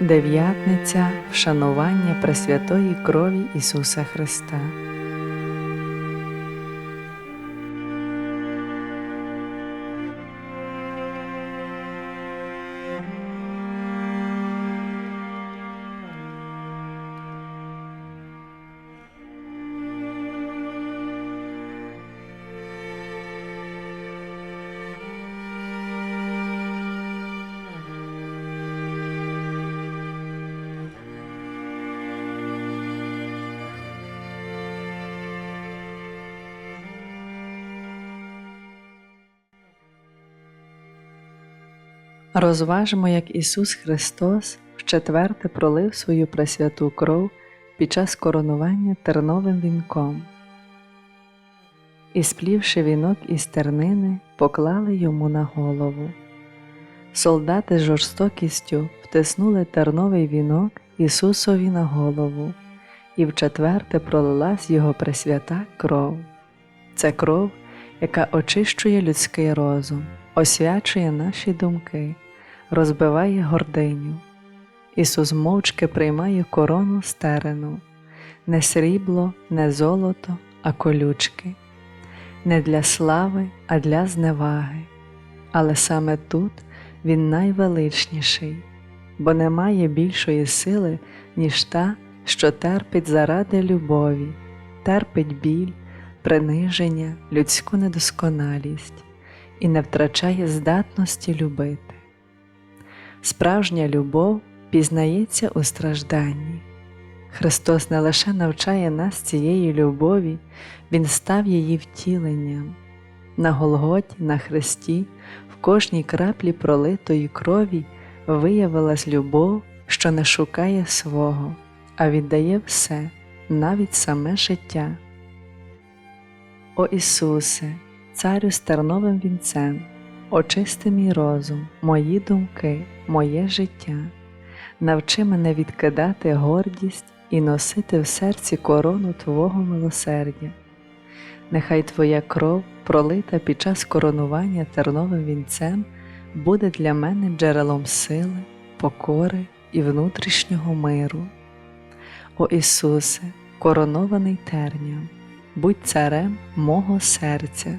Дев'ятниця вшанування Пресвятої крові Ісуса Христа. Розважимо, як Ісус Христос вчетверте пролив свою пресвяту кров під час коронування терновим вінком. І сплівши вінок із тернини, поклали йому на голову. Солдати з жорстокістю втиснули терновий вінок Ісусові на голову, і вчетверте пролилась Його пресвята кров. Це кров, яка очищує людський розум, освячує наші думки, розбиває гординю. Ісус мовчки приймає корону стерену, не срібло, не золото, а колючки, не для слави, а для зневаги. Але саме тут Він найвеличніший, бо немає більшої сили, ніж та, що терпить заради любові, терпить біль, приниження, людську недосконалість і не втрачає здатності любити. Справжня любов пізнається у стражданні. Христос не лише навчає нас цієї любові, Він став її втіленням. На Голготі, на Христі, в кожній краплі пролитої крові виявилась любов, що не шукає свого, а віддає все, навіть саме життя. О Ісусе, Царю з терновим вінцем, очисти мій розум, мої думки, моє життя, навчи мене відкидати гордість і носити в серці корону Твого милосердя. Нехай Твоя кров, пролита під час коронування терновим вінцем, буде для мене джерелом сили, покори і внутрішнього миру. О Ісусе, коронований терням, будь царем мого серця,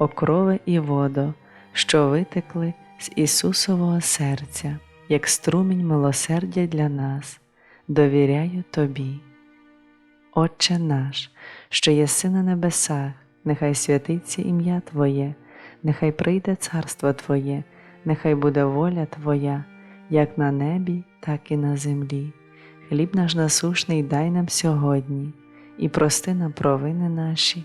Окрове і водо, що витекли з Ісусового серця, як струмінь милосердя для нас, довіряю Тобі. Отче наш, що єси на небесах, нехай святиться ім'я Твоє, нехай прийде царство Твоє, нехай буде воля Твоя, як на небі, так і на землі. Хліб наш насушний дай нам сьогодні, і прости нам провини наші,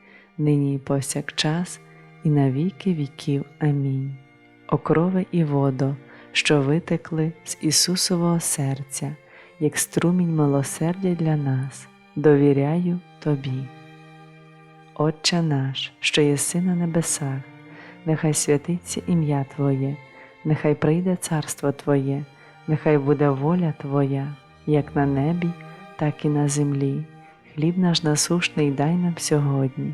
нині і повсякчас, і на віки віків. Амінь. Окрове і водо, що витекли з Ісусового серця, як струмінь милосердя для нас, довіряю Тобі. Отче наш, що єси на небесах, нехай святиться ім'я Твоє, нехай прийде царство Твоє, нехай буде воля Твоя, як на небі, так і на землі. Хліб наш насушний дай нам сьогодні,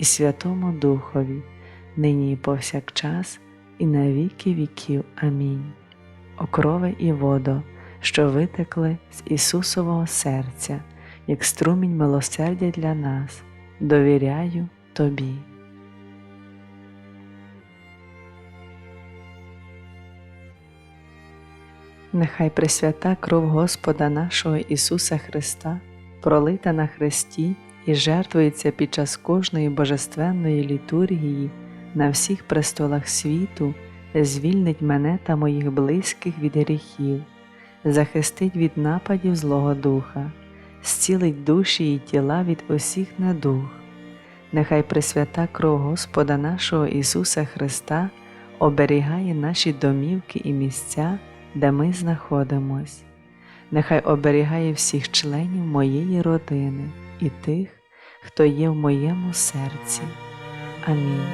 і Святому Духові, нині і повсякчас, і на віки віків. Амінь. Окрови і водо, що витекли з Ісусового серця, як струмінь милосердя для нас, довіряю Тобі. Нехай пресвята кров Господа нашого Ісуса Христа, пролита на Христі і жертвується під час кожної божественної літургії на всіх престолах світу, звільнить мене та моїх близьких від гріхів, захистить від нападів Злого Духа, зцілить душі і тіла від усіх недуг. Нехай пресвята кров Господа нашого Ісуса Христа оберігає наші домівки і місця, де ми знаходимось. Нехай оберігає всіх членів моєї родини і тих, хто є в моєму серці. Амінь.